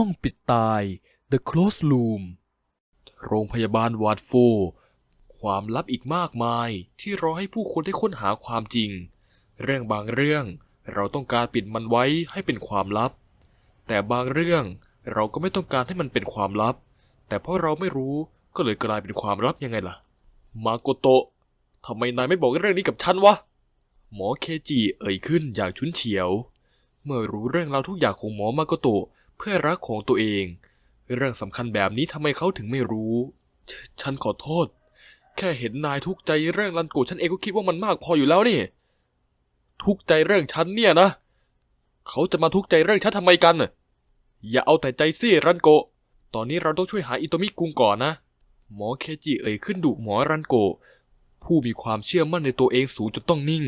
ห้องปิดตาย The Close Room โรงพยาบาลวาดโฟ ความลับอีกมากมายที่รอให้ผู้คนได้ค้นหาความจริง เรื่องบางเรื่องเราต้องการปิดมันไว้ให้เป็นความลับ แต่บางเรื่องเราก็ไม่ต้องการให้มันเป็นความลับ แต่เพราะเราไม่รู้ก็เลยกลายเป็นความลับยังไงล่ะ มาโกโตะทำไมนายไม่บอกเรื่องนี้กับฉันวะ หมอเคจิเอ่ยขึ้นอย่างชุนเฉียว เมื่อรู้เรื่องราวทุกอย่างของหมอมาโกโตะ เพื่อรักของตัวเอง เรื่องสำคัญแบบนี้ทำไมเขาถึงไม่รู้ฉฉันขอโทษ แค่เห็นนายทุกข์ใจเรื่องรันโกะฉันเองก็คิดว่ามันมากพออยู่แล้วนี่ ทุกข์ใจเรื่องฉันเนี่ยนะ เขาจะมาทุกข์ใจเรื่องฉันทำไมกันน่ะอย่าเอาแต่ใจสิรันโกะตอนนี้เราต้องช่วยหาอิโตมิกุงก่อนนะ หมอเคจิเอ่ยขึ้นดุหมอรันโกะผู้มีความเชื่อมั่นในตัวเองสูงจนต้องนิ่ง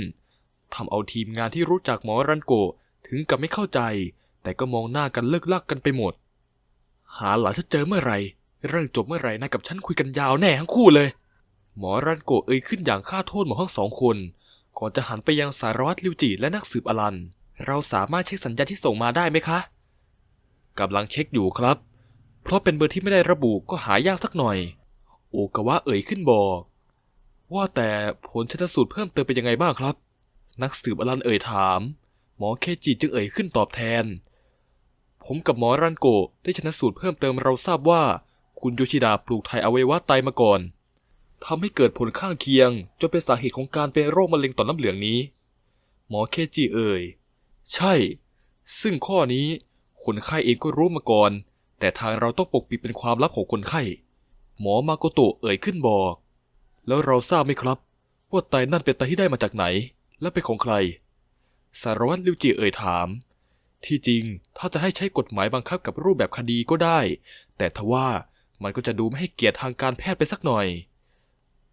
ทำเอาทีมงานที่รู้จักหมอรันโกะถึงกับไม่เข้าใจ แต่ก็มองหน้ากันเลิกลักกันไปหมด หาหลานถ้าเจอเมื่อไหร่เรื่องจบเมื่อไหร่นายกับฉันคุยกันยาวแน่ทั้งคู่เลย หมอรันโกเอ่ยขึ้นอย่างฆ่าโทษหมอทั้งสองคน ก่อนจะหันไปยังสารวัตรลิวจิและนักสืบอลัน เราสามารถเช็คสัญญาณที่ส่งมาได้ไหมคะกำลังเช็คอยู่ครับ เพราะเป็นเบอร์ที่ไม่ได้ระบุก็หายากสักหน่อย โอกาวะเอ่ยขึ้นบอก ว่าแต่ผลชนสูตรเพิ่มเติมเป็นยังไงบ้างครับ นักสืบอลันเอ่ยถาม หมอเคจิจึงเอ่ยขึ้นตอบแทน ผมกับหมอรันโกได้ชนะสูตรเพิ่มเติมเราทราบว่า คุณโยชิดาปลูกถ่ายอวัยวะไตมาก่อนทำให้เกิดผลข้างเคียง จนเป็นสาเหตุของการเป็นโรคมะเร็งต่อมน้ำเหลืองนี้ หมอเคจิเอ่ย ใช่ ซึ่งข้อนี้คนไข้เองก็รู้มาก่อน แต่ทางเราต้องปกปิดเป็นความลับของคนไข้ หมอมาโกโตะเอ่ยขึ้นบอก แล้วเราทราบไหมครับ ว่าไตนั่นเป็นไตที่ได้มาจากไหน และเป็นของใคร สารวัตรลิวจิเอ่ยถาม ที่จริงถ้าจะให้ใช้กฎหมายบังคับกับรูปแบบคดีก็ได้ แต่ทว่ามันก็จะดูไม่ให้เกียรติทางการแพทย์ไปสักหน่อย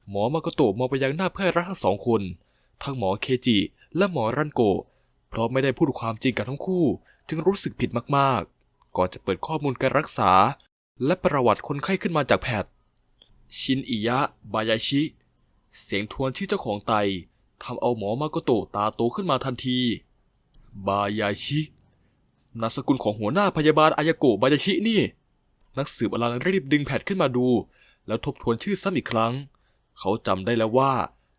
หมอมาโกโตะมองไปยังหน้าเพื่อนรักทั้งสองคน ทั้งหมอเคจิและหมอรันโกะเพราะไม่ได้พูดความจริงกับทั้งคู่ จึงรู้สึกผิดมากๆ ก่อนจะเปิดข้อมูลการรักษา และประวัติคนไข้ขึ้นมาจากแพทย์ชินอิยะ บายาชิ เสียงทวนชื่อเจ้าของไตทำเอาหมอมาโกโตะตาโตขึ้นมาทันที บายาชิ นามสกุลของหัวหน้าพยาบาลอายาโกะบายาชินี่ นักสืบอลันรีบดึงแผ่นขึ้นมาดู แล้วทบทวนชื่อซ้ำอีกครั้ง เขาจำได้แล้วว่า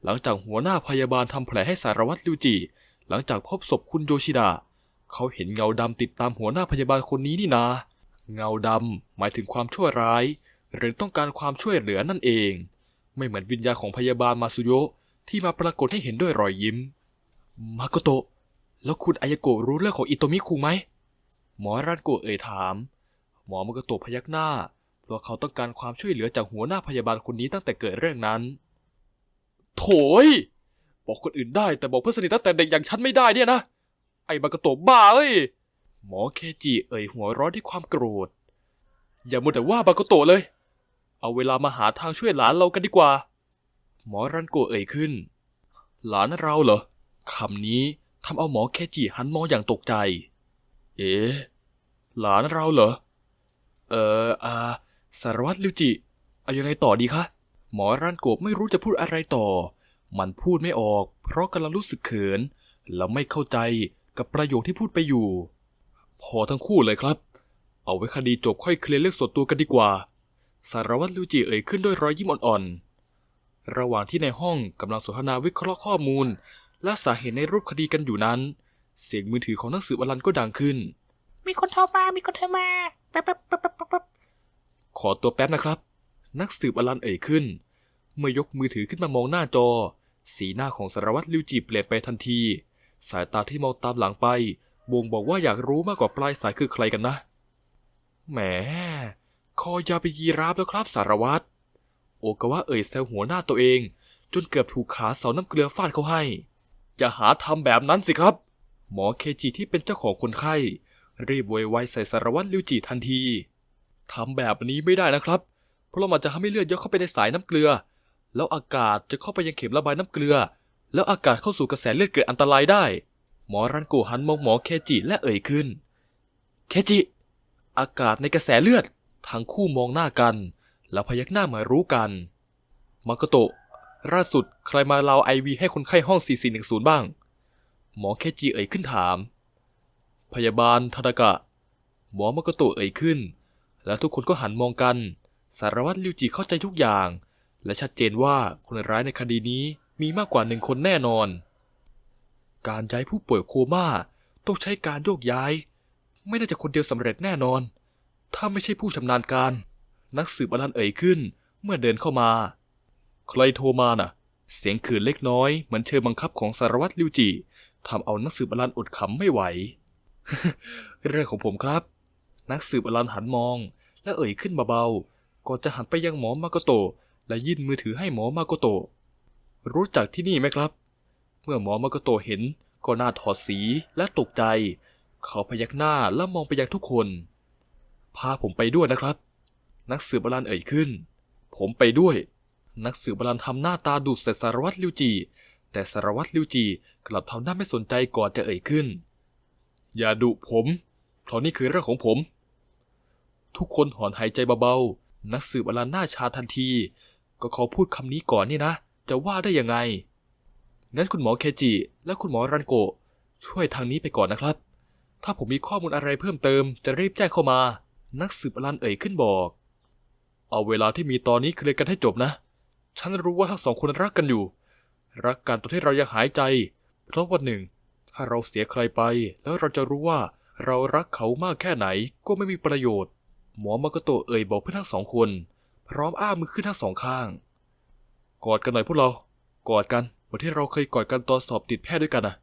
หลังจากหัวหน้าพยาบาลทำแผลให้สารวัตรลิวจิ หลังจากพบศพคุณโยชิดะเขาเห็นเงาดำติดตามหัวหน้าพยาบาลคนนี้นี่นา เงาดำหมายถึงความชั่วร้าย หรือต้องการความช่วยเหลือนั่นเอง ไม่เหมือนวิญญาณของพยาบาลมาสุโยะที่มาปรากฏให้เห็นด้วยรอยยิ้ม มาโกโตะแล้วคุณอายโกะรู้เรื่องของอิโตมิคุงไหม หมอรันโกเอ่ยถาม หมอมาโกโตะพยักหน้า เพราะเขาต้องการความช่วยเหลือจากหัวหน้าพยาบาลคนนี้ตั้งแต่เกิดเรื่องนั้น โถย บอกคนอื่นได้แต่บอกเพื่อนสนิทตั้งแต่เด็กอย่างฉันไม่ได้เนี่ยนะ ไอ้มาโกโตะบ้าเอ้ย หมอเคจิเอ่ยหัวเร้อนด้วยความโกรธ อย่ามัวแต่ว่าบาโกโตะเลย เอาเวลามาหาทางช่วยหลานเรากันดีกว่า หมอรันโกเอ่ยขึ้น หลานเราเหรอคำนี้ทำเอาหมอเคจิหันมองอย่างตกใจ เอ๊ะหลานเราเหรอ เอออ่าสารวัตรลิวจิเอายังไงต่อดีคะ หมอรันโกะไม่รู้จะพูดอะไรต่อ มันพูดไม่ออก เพราะกำลังรู้สึกเขิน และไม่เข้าใจกับประโยคที่พูดไปอยู่ พอทั้งคู่เลยครับ เอาไว้คดีจบค่อยเคลียร์เรื่องส่วนตัวกันดีกว่า สารวัตรลิวจิเอ่ยขึ้นด้วยรอยยิ้มอ่อนๆ ระหว่างที่ในห้องกำลังสนทนาวิเคราะห์ข้อมูล และสาเหตุในรูปคดีกันอยู่นั้น เสียงมือถือของนักสืบอลันก็ดังขึ้น มีคนโทรมา มีคนโทรมาแป๊บแป๊บแป๊บแป๊บแป๊บแป๊บขอตัวแป๊บนะครับ นักสืบอลันเอ่ยขึ้น เมื่อยกมือถือขึ้นมามองหน้าจอ สีหน้าของสารวัตรลิวจีเปลี่ยนไปทันที สายตาที่มองตามหลังไป บ่งบอกว่าอยากรู้มากกว่าปลายสายคือใครกันนะ แหม คอยาวไปยีราฟแล้วครับสารวัตร โอกาวะเอ่ยแซวหัวหน้าตัวเอง จนเกือบถูกขาเสาน้ำเกลือฟาดเขาให้อย่าหาทำแบบนั้นสิครับ หมอเคจิที่เป็นเจ้าของคนไข้ รีบโวยวายใส่สารวัตรลิวจิทันทีทำแบบนี้ไม่ได้นะครับ เพราะมันจะทำให้เลือดเยอะเข้าไปในสายน้ำเกลือ แล้วอากาศจะเข้าไปยังเข็มระบายน้ำเกลือ แล้วอากาศเข้าสู่กระแสเลือดเกิดอันตรายได้ หมอรันโกหันมองหมอเคจิและเอ่ยขึ้น เคจิ อากาศในกระแสเลือด ทั้งคู่มองหน้ากัน แล้วพยักหน้าเหมารู้กันมาโกโตะล่าสุดใครมาลาวไอวีให้คนไข้ห้อง 4410 บ้าง หมอเคจิเอ่ยขึ้นถาม พยาบาลทานากะ หมอมากโตะเอ่ยขึ้น แล้วทุกคนก็หันมองกัน สารวัตรลิวจิเข้าใจทุกอย่าง และชัดเจนว่าคนร้ายในคดีนี้มีมากกว่าหนึ่งคนแน่นอน การย้ายผู้ป่วยโคม่าต้องใช้การโยกย้าย ไม่น่าจะคนเดียวสำเร็จแน่นอน ถ้าไม่ใช่ผู้ชำนาญการ นักสืบอลันเอ่ยขึ้น เมื่อเดินเข้ามา ใครโทรมาน่ะ เสียงขื่นเล็กน้อยเหมือนเชิญบังคับของสารวัตรลิวจิ ทำเอานักสืบอลันอดขำไม่ไหว เรื่องของผมครับ นักสืบอลันหันมอง และเอ่ยขึ้นเบาๆก่อนจะหันไปยังหมอมาโกโตและยื่นมือถือให้หมอมาโกโตรู้จักที่นี่ไหมครับ เมื่อหมอมาโกโตเห็นก็หน้าถอดสีและตกใจ เขาพยักหน้าแล้วมองไปยังทุกคน พาผมไปด้วยนะครับ นักสืบอลันเอ่ยขึ้น ผมไปด้วย นักสืบอลันทำหน้าตาดุใส่สารวัตรลิวจี แต่สารวัตรลิวจีกลับทำหน้าไม่สนใจก่อนจะเอ่ยขึ้น อย่าดุผม เพราะนี่คือเรื่องของผม ทุกคนหอนหายใจเบาๆ นักสืบอลันหน้าชาทันที ก็เขาพูดคำนี้ก่อนนี่นะ จะว่าได้ยังไง งั้นคุณหมอเคจิ และคุณหมอรันโกช่วยทางนี้ไปก่อนนะครับ ถ้าผมมีข้อมูลอะไรเพิ่มเติมจะรีบแจ้งเข้ามา นักสืบอลันเอ่ยขึ้นบอก เอาเวลาที่มีตอนนี้เคลียร์กันให้จบนะ ฉันรู้ว่าทั้งสองคนรักกันอยู่ รักกันตอนที่เรายังหายใจ เพราะวันหนึ่ง ถ้าเราเสียใครไป แล้วเราจะรู้ว่าเรารักเขามากแค่ไหนก็ไม่มีประโยชน์ หมอมากโตเอ่ยบอกเพื่อนทั้งสองคน พร้อมอ้ามือขึ้นทั้งสองข้าง กอดกันหน่อยพวกเรา กอดกันเหมือนที่เราเคยกอดกันตอนสอบติดแพทย์ด้วยกันนะ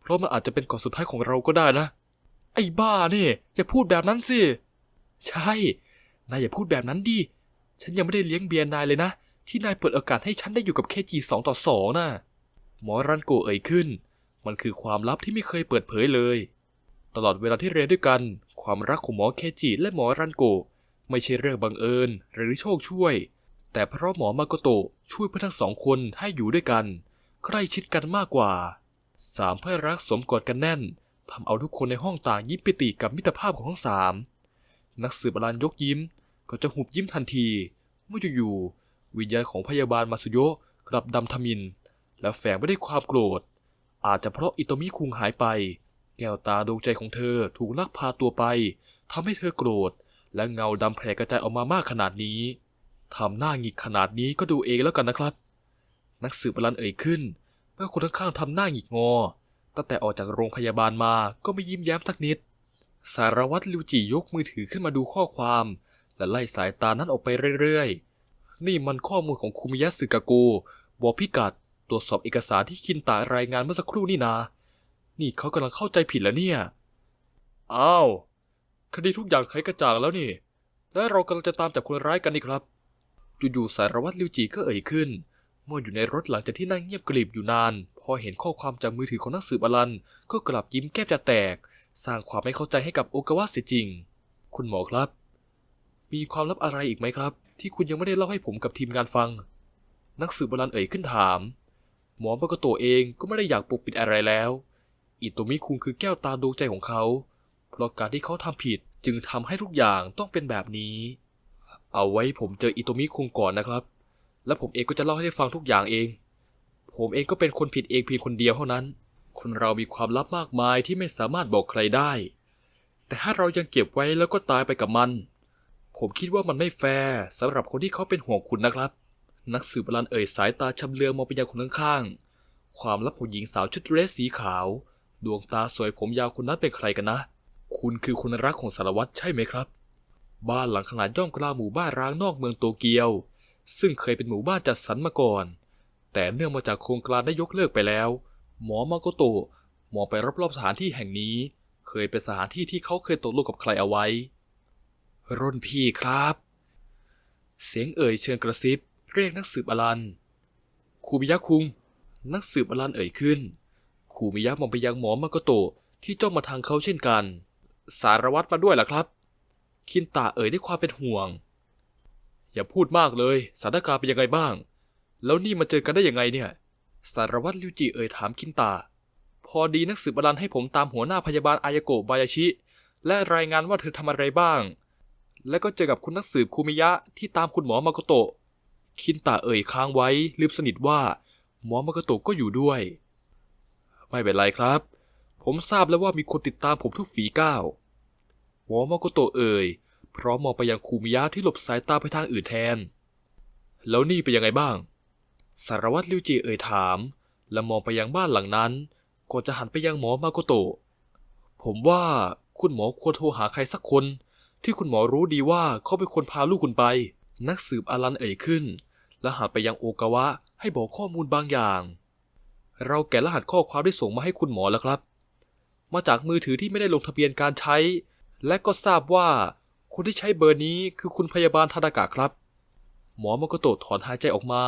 เพราะมันอาจจะเป็นกอดสุดท้ายของเราก็ได้นะ ไอ้บ้านี่อย่าพูดแบบนั้นสิ ใช่ นายอย่าพูดแบบนั้นดิ ฉันยังไม่ได้เลี้ยงเบียร์นายเลยนะ ที่นายเปิดโอกาสให้ฉันได้อยู่กับเคจีสองต่อสองน่ะ หมอรันโกเอ่ยขึ้น มันคือความลับที่ไม่เคยเปิดเผยเลย ตลอดเวลาที่เรียนด้วยกัน ความรักของหมอเคจิและหมอรันโก ไม่ใช่เรื่องบังเอิญหรือโชคช่วย แต่เพราะหมอมาโกโตช่วยเพื่อทั้งสองคนให้อยู่ด้วยกัน ใกล้ชิดกันมากกว่า สามเพื่อนรักสมกอดกันแน่นทำเอาทุกคนในห้องต่างยิ้มปิติกับมิตรภาพของทั้งสามนักสืบอลันยกยิ้ม ก็จะหุบยิ้มทันทีเมื่ออยู่ๆ วิญญาณของพยาบาลมาสุโยะกลับดำทมิน และแฝงไปด้วยความโกรธ อาจจะเพราะอิโตมิคุงหายไป แก้วตาดวงใจของเธอถูกลักพาตัวไปทำให้เธอโกรธ และเงาดำแผ่กระจายออกมามากขนาดนี้ทำหน้าหงิกขนาดนี้ก็ดูเองแล้วกันนะครับ นักสืบอลันเอ่ยขึ้น เมื่อคนข้างๆทำหน้าหงิกงอ ตั้งแต่ออกจากโรงพยาบาลมาก็ไม่ยิ้มแย้มสักนิด สารวัตรลิวจิยกมือถือขึ้นมาดูข้อความ และไล่สายตานั้นออกไปเรื่อยๆ นี่มันข้อมูลของคุมิยะสึกาโกบอกพิกัด ตรวจสอบเอกสารที่คินตารายงานเมื่อสักครู่นี่นา นี่เขากำลังเข้าใจผิดแล้วเนี่ย อ้าว คดีทุกอย่างไขกระจ่างแล้วนี่ และเรากำลังจะตามจับคนร้ายกันนี่ครับ อยู่ๆสารวัตรลิวจิก็เอ่ยขึ้น เมื่ออยู่ในรถหลังจากที่นั่งเงียบกริบอยู่นาน พอเห็นข้อความจากมือถือของนักสืบอลัน ก็กลับยิ้มแก้มจะแตก สร้างความไม่เข้าใจให้กับโอกาวะเสียจริง คุณหมอครับ มีความลับอะไรอีกไหมครับ ที่คุณยังไม่ได้เล่าให้ผมกับทีมงานฟัง นักสืบอลันเอ่ยขึ้นถาม หมอมากโตเองก็ไม่ได้อยากปกปิดอะไรแล้ว อิโตมิคุงคือแก้วตาดวงใจของเขา เพราะการที่เขาทำผิดจึงทำให้ทุกอย่างต้องเป็นแบบนี้ เอาไว้ผมเจออิโตมิคุงก่อนนะครับ และผมเองก็จะเล่าให้ฟังทุกอย่างเอง ผมเองก็เป็นคนผิดเองเพียงคนเดียวเท่านั้น คนเรามีความลับมากมายที่ไม่สามารถบอกใครได้ แต่ถ้าเรายังเก็บไว้แล้วก็ตายไปกับมัน ผมคิดว่ามันไม่แฟร์สำหรับคนที่เขาเป็นห่วงคุณนะครับ นักสืบอลันเอ่ยสายตาชำเลืองมองไปยังคนข้างๆ ความลับของหญิงสาวชุดเดรสสีขาว ดวงตาสวยผมยาวคนนั้นเป็นใครกันนะ คุณคือคนรักของสารวัตรใช่ไหมครับ บ้านหลังขนาดย่อมกลางหมู่บ้านร้างนอกเมืองโตเกียว ซึ่งเคยเป็นหมู่บ้านจัดสรรมาก่อน แต่เนื่องมาจากโครงการได้ยกเลิกไปแล้ว หมอมาโกโตะมองไปรอบๆสถานที่แห่งนี้ เคยเป็นสถานที่ที่เขาเคยตกลงกับใครเอาไว้ ร่นพี่ครับ เสียงเอ่ยเชิญกระซิบ เรียกนักสืบอลันคูมิยะคุง นักสืบอลันเอ่ยขึ้นคูมิยะมองไปยังหมอมาโกโตะที่จ้องมาทางเขาเช่นกัน สารวัตรมาด้วยเหรอครับ คินตาเอ่ยด้วยความเป็นห่วง อย่าพูดมากเลยสถานการณ์เป็นยังไงบ้าง แล้วนี่มาเจอกันได้ยังไงเนี่ย สารวัตรลิวจิเอ่ยถามคินตา พอดีนักสืบอลันให้ผมตามหัวหน้าพยาบาลอายโกะบายาชิ และรายงานว่าเธอทำอะไรบ้าง และก็เจอกับคุณนักสืบคูมิยะที่ตามคุณหมอมาโกโตะ คินตาเอ่ยค้างไว้ลืมสนิทว่า หมอมาโกโตะก็อยู่ด้วย ไม่เป็นไรครับ ผมทราบแล้วว่ามีคนติดตามผมทุกฝีก้าวหมอมาโกโตะเอ่ยพร้อมมองไปยังคูมิยะที่หลบสายตาไปทางอื่นแทน แล้วนี่เป็นยังไงบ้าง สารวัตรลิวจิเอ่ยถาม และมองไปยังบ้านหลังนั้นก่อนจะหันไปยังหมอมาโกโตะผมว่าคุณหมอควรโทรหาใครสักคน ที่คุณหมอรู้ดีว่าเขาเป็นคนพาลูกคุณไป นักสืบอารันเอ่ยขึ้น และหันไปยังโอกาวะให้บอกข้อมูลบางอย่าง เราแกะรหัสข้อความได้ส่งมาให้คุณหมอแล้วครับ มาจากมือถือที่ไม่ได้ลงทะเบียนการใช้ และก็ทราบว่าคนที่ใช้เบอร์นี้คือคุณพยาบาลทาดากะครับ หมอมาโกโตถอนหายใจออกมา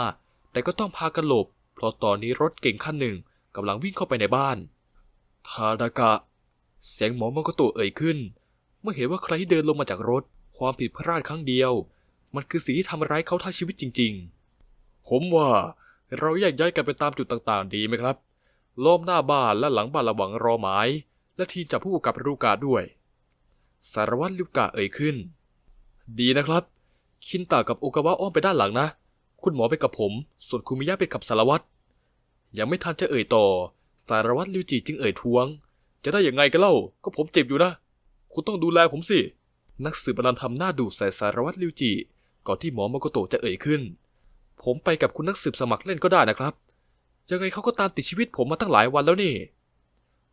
แต่ก็ต้องพากันหลบ เพราะตอนนี้รถเก่งคันหนึ่งกำลังวิ่งเข้าไปในบ้าน ทาดากะ เสียงหมอมาโกโตเอ่ยขึ้น มื่อเห็นว่าใครที่เดินลงมาจากรถ ความผิดพลาดครั้งเดียว มันคือสิ่งที่ทำร้ายเขาทั้งชีวิตจริง ๆ ผมว่าเราแยกย้ายกันไปตามจุดต่างๆ ดีไหมครับ ล้อมหน้าบ้านและหลังบ้านระหวังรอหมาย และทีมจับผู้กำกับรูกาด้วย สารวัตรลิวกะเอ่ยขึ้น ดีนะครับ คินตากับโอกาวะอ้อมไปด้านหลังนะ คุณหมอไปกับผม ส่วนคุมิยะไปกับสารวัตร ยังไม่ทันจะเอ่ยต่อ สารวัตรลิวจิจึงเอ่ยท้วง จะได้อยังไงกันเล่า ก็ผมเจ็บอยู่นะ คุณต้องดูแลผมสิ นักสืบอลันทำหน้าดูใส่สารวัตรลิวจิ ก่อนที่หมอมาโกโตะจะเอ่ยขึ้น ผมไปกับคุณนักสืบสมัครเล่นก็ได้นะครับ ยังไงเขาก็ตามติดชีวิตผมมาตั้งหลายวันแล้วนี่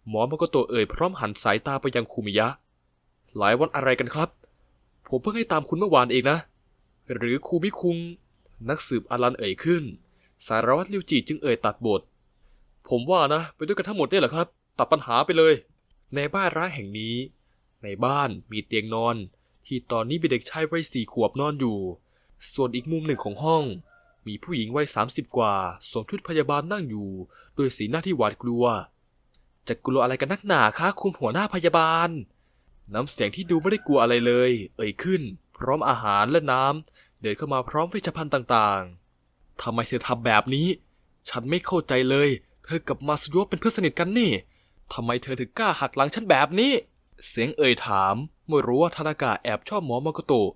หมอมาโกโตะเอ่ยพร้อมหันสายตาไปยังคุมิยะ หลายวันอะไรกันครับ ผมเพิ่งให้ตามคุณเมื่อวานเองนะ หรือคูมิคุง นักสืบอลันเอ่ยขึ้น สารวัตรลิวจิจึงเอ่ยตัดบท ผมว่านะ ไปด้วยกันทั้งหมดเนี่ยแหละครับ ตัดปัญหาไปเลย ในบ้านร้างแห่งนี้ ในบ้านมีเตียงนอน ที่ตอนนี้มีเด็กชายวัยสี่ขวบนอนอยู่ ส่วนอีกมุมหนึ่งของห้อง มีผู้หญิงวัยสามสิบกว่าสวมชุดพยาบาลนั่งอยู่ด้วยสีหน้าที่หวาดกลัว จะกลัวอะไรกันนักหนาคะคุณหัวหน้าพยาบาล น้ำเสียงที่ดูไม่ได้กลัวอะไรเลย เอ่ยขึ้น พร้อมอาหารและน้ำเดินเข้ามาพร้อมเวชภัณฑ์ต่างๆทำไมเธอทำแบบนี้ ฉันไม่เข้าใจเลย เธอกับมาสุโยเป็นเพื่อนสนิทกันนี่ทำไมเธอถึงกล้าหักหลังฉันแบบนี้ เสียงเอ่ยถามเมื่อรู้ว่าทานากะแอบชอบหมอมาโกโตะ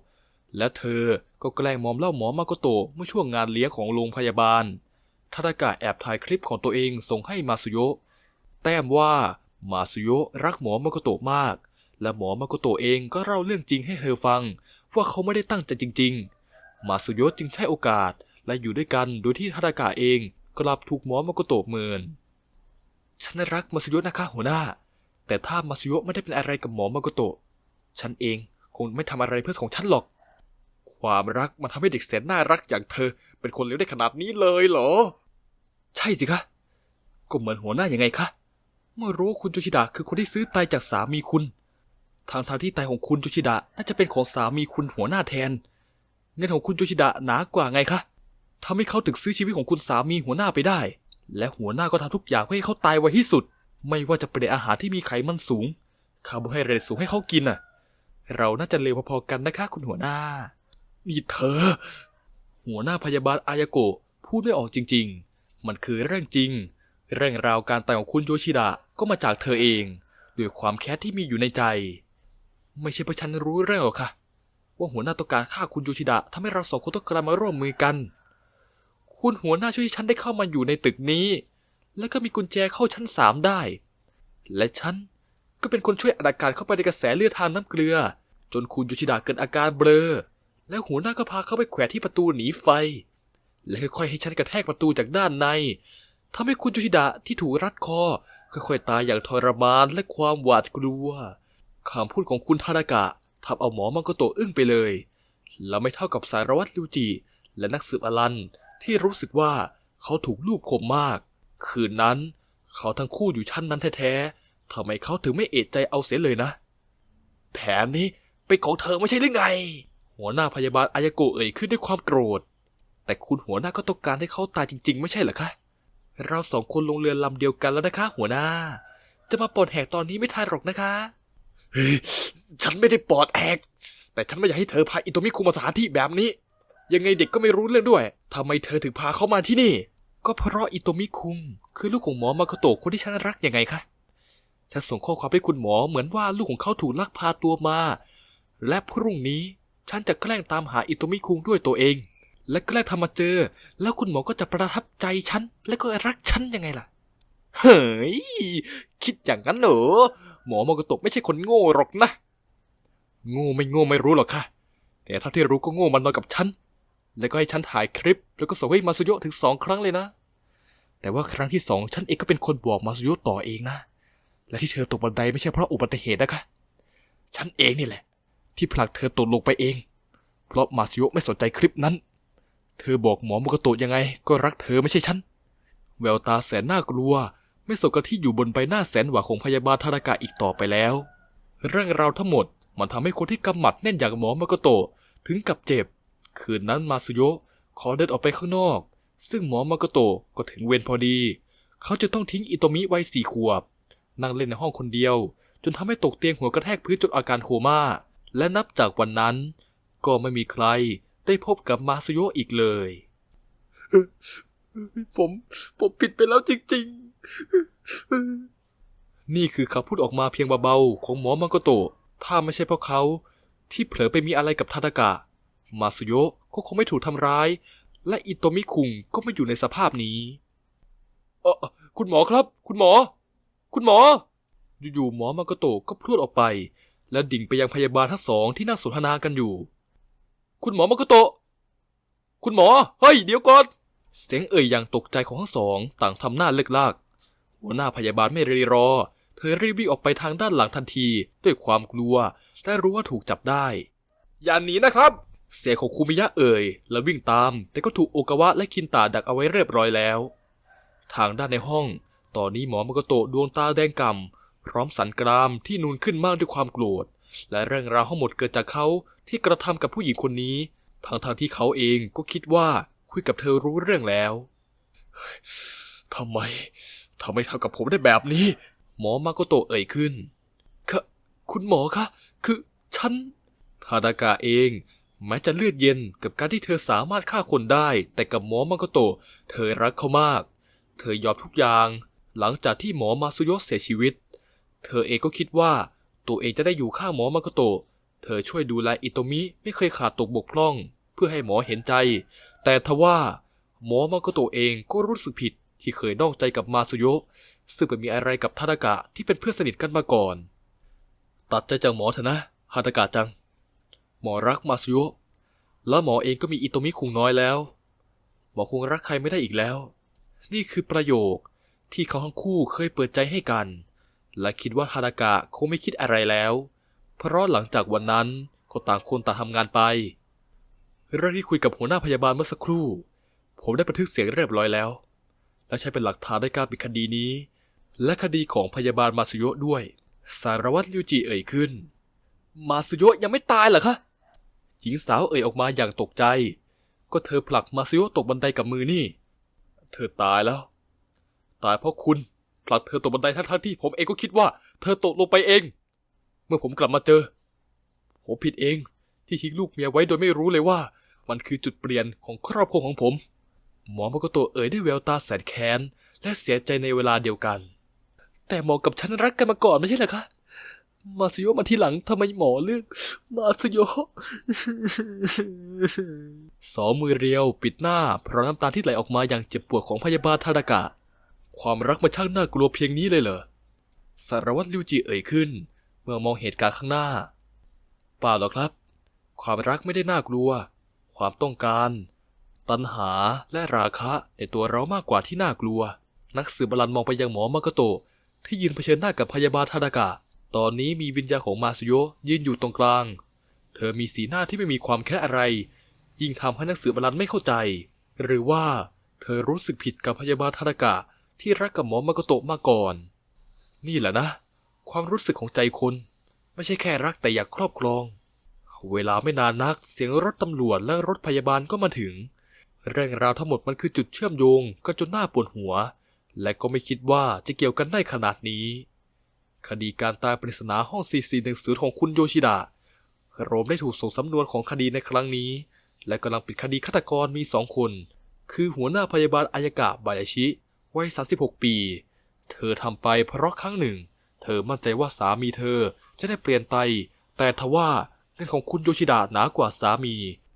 และเธอก็แกล้งมอมเล่าหมอมาโกโตะเมื่อช่วงงานเลี้ยงของโรงพยาบาลทานากะแอบถ่ายคลิปของตัวเองส่งให้มาสุโยะแต้มว่ามาสุโยะรักหมอมาโกโตะมาก และหมอมาโกโตะเองก็เล่าเรื่องจริงให้เธอฟัง ว่าเขาไม่ได้ตั้งใจจริง ๆ มาสุโยะจึงใช้โอกาสและอยู่ด้วยกันโดยที่ทานากะเองกลับถูกหมอมาโกโตะเมินฉันรักมาสุโยะนะคะหัวหน้า แต่ถ้ามาสุโยะไม่ได้เป็นอะไรกับหมอมาโกโตะ ฉันเองคงไม่ทำอะไรเพื่อของฉันหรอก ความรักมันทำให้เด็กแสนน่ารักอย่างเธอ เป็นคนเลวได้ขนาดนี้เลยเหรอ ใช่สิคะก็เหมือนหัวหน้ายังไงคะ เมื่อรู้ว่าคุณโจชิดะคือคนที่ซื้อไตจากสามีคุณ ทางทางที่ไตของคุณโจชิดะน่าจะเป็นของสามีคุณหัวหน้าแทน เงินของคุณโจชิดะหนากว่าไงคะทำให้เขาถึงซื้อชีวิตของคุณสามีหัวหน้าไปได้ และหัวหน้าก็ทำทุกอย่างเพื่อให้เขาตายไวที่สุด ไม่ว่าจะเป็นอาหารที่มีไขมันสูง คาร์โบไฮเดรตสูงให้เขากินน่ะ เราน่าจะเลวพอๆกันนะคะคุณหัวหน้า นี่เธอ หัวหน้าพยาบาลอายาโกะพูดไม่ออกจริง ๆ มันคือเรื่องจริง เรื่องราวการตายของคุณโยชิดะก็มาจากเธอเองด้วยความแค้นที่มีอยู่ในใจ ไม่ใช่เพราะฉันรู้เรื่องหรอกค่ะ ว่าหัวหน้าต้องการฆ่าคุณโยชิดะทำให้เราสองคนต้องกลับมาร่วมมือกัน คุณหัวหน้าช่วยให้ฉันได้เข้ามาอยู่ในตึกนี้ แล้วก็มีกุญแจเข้าชั้นสามได้ และฉันก็เป็นคนช่วยอัดอากาศเข้าไปในกระแสเลือดทางน้ำเกลือ จนคุณโยชิดะเกิดอาการเบลอ แล้วหัวหน้าก็พาเขาไปแขวนที่ประตูหนีไฟ และค่อยๆให้ฉันกระแทกประตูจากด้านในทำให้คุณโยชิดะที่ถูกรัดคอค่อยๆตายอย่างทรมานและความหวาดกลัวคำพูดของคุณทานากะทำเอาหมอมังกโตอึ้งไปเลย และไม่เท่ากับสารวัตรลิวจิ และนักสืบอลันที่รู้สึกว่าเขาถูกลูบคมมาก คืนนั้น เขาทั้งคู่อยู่ชั้นนั้นแท้ๆทำไมเขาถึงไม่เอะใจเอาเสียเลยนะ แผนนี้เป็นของเธอไม่ใช่หรือไง หัวหน้าพยาบาลอายาโกเอ่ยขึ้นด้วยความโกรธ แต่คุณหัวหน้าก็ต้องการให้เขาตายจริง ๆ ไม่ใช่เหรอคะ เราสองคนลงเรือลำเดียวกันแล้วนะคะ หัวหน้า จะมาปลดแหกตอนนี้ไม่ทันหรอกนะคะ ฉันไม่ได้ปอดแอกแต่ฉันไม่อยากให้เธอพาอิโตมิคุมาสถานที่แบบนี้ ยังไงเด็กก็ไม่รู้เรื่องด้วยทำไมเธอถึงพาเขามาที่นี่ ก็เพราะอิโตมิคุง คือลูกของหมอมาโกโตะคนที่ฉันรักยังไงคะฉันส่งข้อความให้คุณหมอเหมือนว่าลูกของเขาถูกลักพาตัวมา และพรุ่งนี้ฉันจะแกล้งตามหาอิโตมิคุงด้วยตัวเอง และแกล้งทำมาเจอ แล้วคุณหมอก็จะประทับใจฉัน และก็รักฉันยังไงล่ะ เฮ้ย คิดอย่างนั้นเหรอ หมอมาโกโตะไม่ใช่คนโง่หรอกนะ โง่ไม่โง่ไม่รู้หรอกค่ะ แต่ถ้าที่รู้ก็โง่มันนอนกับฉัน แล้วก็ให้ฉันถ่ายคลิป แล้วก็ส่งให้มาซุโยะถึงสองครั้งเลยนะ แต่ว่าครั้งที่สองฉันเองก็เป็นคนบอกมาซุโยะต่อเองนะ และที่เธอตกบันไดไม่ใช่เพราะอุบัติเหตุนะคะฉันเองนี่แหละ ที่ผลักเธอตกลงไปเอง เพราะมาซุโยะไม่สนใจคลิปนั้น เธอบอกหมอมุกโตะยังไง ก็รักเธอไม่ใช่ฉัน แววตาแสนน่ากลัว ไม่สมกับที่อยู่บนใบหน้าแสนหวาของพยาบาลทารากะอีกต่อไปแล้ว เรื่องราวทั้งหมดมันทำให้คนที่กำหมัดแน่นอย่างหมอมาโกโตะถึงกับเจ็บ คืนนั้นมาซุโยะขอเดินออกไปข้างนอก ซึ่งหมอมาโกโตะก็ถึงเวรพอดี เขาจะต้องทิ้งอิโตมิวัยสี่ขวบ นั่งเล่นในห้องคนเดียว จนทำให้ตกเตียงหัวกระแทกพื้นจนอาการโคม่า และนับจากวันนั้น ก็ไม่มีใครได้พบกับมาซุโยะอีกเลย ผมผมผิดไปแล้วจริงๆ นี่คือคำพูดออกมาเพียงเบาๆของหมอมังโกโตะถ้าไม่ใช่เพราะเขาที่เผลอไปมีอะไรกับทาดากะ มาซุโยะก็คงไม่ถูกทำร้าย และอิโตมิคุงก็ไม่อยู่ในสภาพนี้ เออคุณหมอครับ คุณหมอ คุณหมอ อยู่ๆหมอมังโกโตะก็พรวดออกไป และดิ่งไปยังพยาบาลทั้งสองที่นั่งสนทนากันอยู่ คุณหมอมังโกโตะ คุณหมอ เฮ้ย เดี๋ยวก่อน เสียงเอ่ยอย่างตกใจของทั้งสองต่างทำหน้าเลิกลากหัวหน้าพยาบาลไม่รีรอ เธอรีบวิ่งออกไปทางด้านหลังทันที ด้วยความกลัว และรู้ว่าถูกจับได้ อย่าหนีนะครับ เสียงของคูมิยะเอ่ย และวิ่งตาม แต่ก็ถูกโอกาวะและคินตาดักเอาไว้เรียบร้อยแล้ว ทางด้านในห้อง ตอนนี้หมอมากโตะดวงตาแดงก่ำพร้อมสันกรามที่นูนขึ้นมากด้วยความโกรธและเรื่องราวทั้งหมดเกิดจากเขาที่กระทำกับผู้หญิงคนนี้ทั้งทางที่เขาเองก็คิดว่าคุยกับเธอรู้เรื่องแล้วทำไมทำไมทำกับผมได้แบบนี้ หมอมาโกโตเอ่ยขึ้น คะ คุณหมอคะ คือ ฉันทาดากะเอง แม้จะเลือดเย็นกับการที่เธอสามารถฆ่าคนได้ แต่กับหมอมาโกโตะเธอรักเขามาก เธอยอมทุกอย่าง หลังจากที่หมอมาซุโยะเสียชีวิต เธอเองก็คิดว่าตัวเองจะได้อยู่ข้างหมอมาโกโตะเธอช่วยดูแลอิโตมิไม่เคยขาดตกบกพร่อง เพื่อให้หมอเห็นใจ แต่ทว่า หมอมาโกโตะเองก็รู้สึกผิดที่เคยนอกใจกับมาซุโยะซึ่งไปมีอะไรกับทาดากะที่เป็นเพื่อนสนิทกันมาก่อน ตัดใจจากหมอเถอะนะฮาตากะจัง หมอรักมาซุโยะแล้วหมอเองก็มีอิโตมิคุงน้อยแล้ว หมอคงรักใครไม่ได้อีกแล้ว นี่คือประโยคที่เขาทั้งคู่เคยเปิดใจให้กัน และคิดว่าฮาตากะคงไม่คิดอะไรแล้ว เพราะหลังจากวันนั้นก็ต่างคนต่างทำงานไป เรื่องที่คุยกับหัวหน้าพยาบาลเมื่อสักครู่ ผมได้บันทึกเสียงเรียบร้อยแล้ว และใช้เป็นหลักฐานในการปิดคดีนี้ และคดีของพยาบาลมาซุโยะด้วย สารวัตรลิวจิเอ่ยขึ้น มาซุโยะยังไม่ตายเหรอคะ หญิงสาวเอ่ยออกมาอย่างตกใจ ก็เธอผลักมาซุโยะตกบันไดกับมือนี่ เธอตายแล้ว ตายเพราะคุณผลักเธอตกบันไดทั้งๆที่ผมเองก็คิดว่า เธอตกลงไปเอง เมื่อผมกลับมาเจอ ผมผิดเองที่ทิ้งลูกเมียไว้โดยไม่รู้เลยว่า มันคือจุดเปลี่ยนของครอบครัวของผม หมอมาโกโตเอ่ยด้วยแววตาแสนแค้นและเสียใจในเวลาเดียวกัน แต่หมอกับฉันรักกันมาก่อนไม่ใช่เหรอคะ มาซุโยมาที่หลังทำไมหมอเลือก มาซุโยสองมือเรียวปิดหน้า เพราะน้ำตาที่ไหลออกมาอย่างเจ็บปวดของพยาบาลทาดากะ ความรักมันช่างน่ากลัวเพียงนี้เลยเหรอสารวัตรลิวจิเอ่ยขึ้น เมื่อมองเหตุการณ์ข้างหน้าเปล่าหรอกครับ ความรักไม่ได้น่ากลัว ความต้องการ ตัณหาและราคะในตัวเรามากกว่าที่น่ากลัว นักสืบบาลันมองไปยังหมอมาโกโตะที่ยืนเผชิญหน้ากับพยาบาลทาดากะ ตอนนี้มีวิญญาณของมาซุโยยืนอยู่ตรงกลาง เธอมีสีหน้าที่ไม่มีความแค่อะไร ยิ่งทำให้นักสืบบาลันไม่เข้าใจ หรือว่าเธอรู้สึกผิดกับพยาบาลทาดากะที่รักกับหมอมาโกโตะมาก่อน นี่แหละนะ ความรู้สึกของใจคน ไม่ใช่แค่รักแต่อยากครอบครอง เวลาไม่นานนักเสียงรถตำรวจและรถพยาบาลก็มาถึง เรื่องราวทั้งหมดมันคือจุดเชื่อมโยงก็จนหน้าปวดหัว และก็ไม่คิดว่าจะเกี่ยวกันได้ขนาดนี้ คดีการตายปริศนาห้อง 4410 ของคุณโยชิดะโรมได้ถูกส่งสำนวนของคดีในครั้งนี้ และกำลังปิดคดีฆาตกรมีสองคน คือหัวหน้าพยาบาลอายากะบายาชิ วัย 36 ปี เธอทำไปเพราะครั้งหนึ่ง เธอมั่นใจว่าสามีเธอจะได้เปลี่ยนไต แต่ทว่าเงินของคุณโยชิดะหนากว่าสามี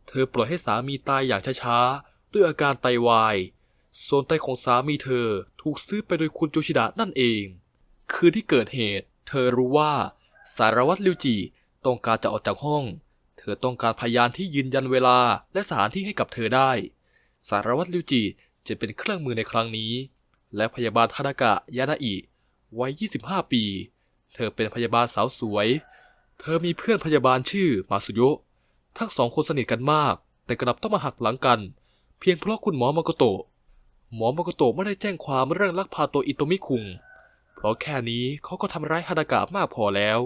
เธอปล่อยให้สามีตายอย่างช้าๆ ด้วยอาการไตวาย ส่วนไตของสามีเธอถูกซื้อไปโดยคุณโยชิดะนั่นเอง คืนที่เกิดเหตุ เธอรู้ว่าสารวัตรลิวจิต้องการจะออกจากห้อง เธอต้องการพยานที่ยืนยันเวลาและสถานที่ให้กับเธอได้ สารวัตรลิวจิจะเป็นเครื่องมือในครั้งนี้ และพยาบาลทานากะยานาอิวัย 25 ปี เธอเป็นพยาบาลสาวสวย เธอมีเพื่อนพยาบาลชื่อมาสุโยะ ทั้งสองคนสนิทกันมาก แต่กลับต้องมาหักหลังกัน เพียงเพราะคุณหมอมาโกโตะ หมอมาโกโตะไม่ได้แจ้งความเรื่องลักพาตัวอิโตมิคุง เพราะแค่นี้เขาก็ทำร้ายฮานากะมากพอแล้ว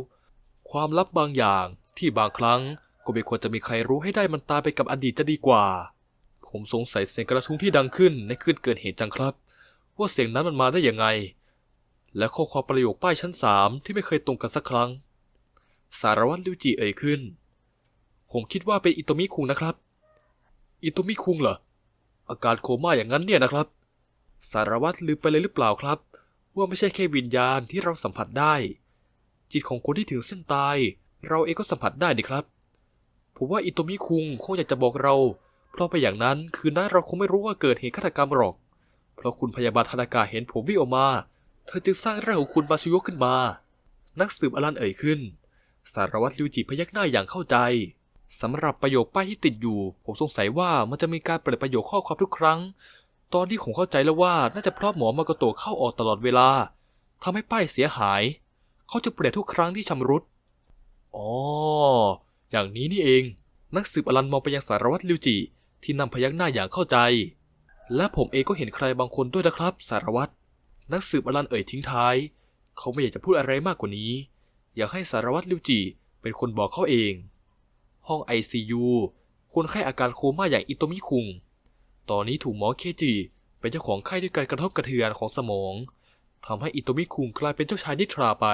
ความลับบางอย่างที่บางครั้งก็ไม่ควรจะมีใครรู้ให้ได้มันตายไปกับอดีตจะดีกว่า ผมสงสัยเสียงกระทุ้งที่ดังขึ้นในคืนเกิดเหตุจังครับ ว่าเสียงนั้นมันมาได้ยังไง และข้อความประโยคป้ายชั้นสามที่ไม่เคยตรงกันสักครั้ง สารวัตรลิวจิเอ่ยขึ้น ผมคิดว่าเป็นอิโตมิคุงนะครับ อิโตมิคุงเหรออาการโคม่าอย่างนั้นเนี่ยนะครับ สารวัตรลืมไปเลยหรือเปล่าครับ ว่าไม่ใช่แค่วิญญาณที่เราสัมผัสได้ จิตของคนที่ถึงเส้นตาย เราเองก็สัมผัสได้ดิครับ ผมว่าอิโตมิคุงคงอยากจะบอกเรา เพราะไปอย่างนั้นคืนนั้นเราคงไม่รู้ว่าเกิดเหตุฆาตกรรมหรอก เพราะคุณพยาบาลธนากาเห็นผมวิ่งออกมา เธอจึงสร้างเรื่องของคุณมาซุยะขึ้นมา นักสืบอลันเอ่ยขึ้น สารวัตรลิวจิพยักหน้าอย่างเข้าใจสำหรับประโยคป้ายที่ติดอยู่ ผมสงสัยว่ามันจะมีการเปลี่ยนประโยคข้อความทุกครั้ง ตอนที่ผมเข้าใจแล้วว่าน่าจะเพราะหมอมาโกโตะเข้าออกตลอดเวลาทำให้ป้ายเสียหาย เขาจะเปลี่ยนทุกครั้งที่ชำรุด อ๋อ อย่างนี้นี่เอง นักสืบอลันมองไปยังสารวัตรลิวจิที่นำพยักหน้าอย่างเข้าใจ และผมเองก็เห็นใครบางคนด้วยนะครับ สารวัตร นักสืบอลันเอ่ยทิ้งท้าย เขาไม่อยากจะพูดอะไรมากกว่านี้ อยากให้สารวัตรลิวจิเป็นคนบอกเขาเอง ห้อง ICU คนไข้อาการโคม่าอย่างอิโตมิคุง ตอนนี้ถูกหมอเคจิ เป็นเจ้าของไข้ด้วยการกระทบกระเทือนของสมองทำให้อิโตมิคุงกลายเป็นเจ้าชายนิทราไป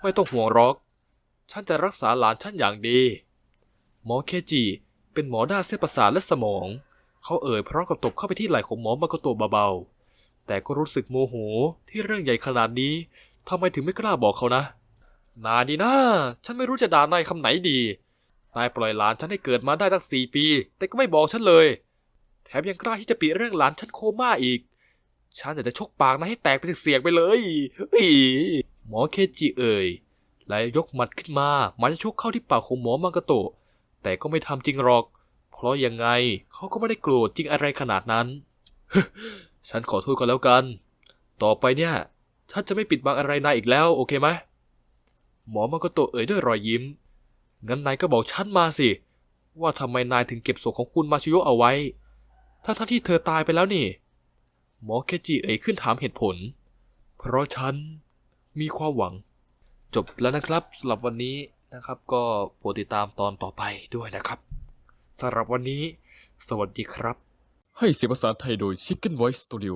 ไม่ต้องห่วงหรอก ฉันจะรักษาหลานฉันอย่างดี หมอเคจิ เป็นหมอด้านเส้นประสาทและสมอง เขาเอ่ยพร้อมกับตบเข้าไปที่ไหล่ของหมอมาโกโตเบาๆ แต่ก็รู้สึกโมโหที่เรื่องใหญ่ขนาดนี้ทำไมถึงไม่กล้าบอกเขานะ นายดีนะ ฉันไม่รู้จะด่านายคำไหนดี นายปล่อยหลานฉันให้เกิดมาได้ตั้งสี่ปี แต่ก็ไม่บอกฉันเลย ถมยังกล้าที่จะปิดเรื่องหลานฉันโคม่าอีก ฉันอยากจะชกปากนายให้แตกเป็นเสียงๆไปเลยเฮ้ยหมอเคจิเอ่ยและยกหมัดขึ้นมาหมันจะชกเข้าที่ปากของหมอมังกโตะ แต่ก็ไม่ทำจริงหรอก เพราะยังไงเขาก็ไม่ได้โกรธจริงอะไรขนาดนั้น ฉันขอโทษก็แล้วกัน ต่อไปเนี่ยฉันจะไม่ปิดบังอะไรนายอีกแล้วโอเคไหมหมอมังกโตะเอ่ยด้วยรอยยิ้ม งั้นนายก็บอกฉันมาสิ ว่าทำไมนายถึงเก็บศพของคุณมาชิโยะเอาไว้ ทั้งทั้งที่เธอตายไปแล้วนี่ หมอเคจิเอ่ยขึ้นถามเหตุผล เพราะฉันมีความหวัง จบแล้วนะครับสำหรับวันนี้นะครับ ก็โปรดติดตามตอนต่อไปด้วยนะครับสำหรับวันนี้ สวัสดีครับ ให้เสียงภาษาไทยโดย Chicken Voice Studio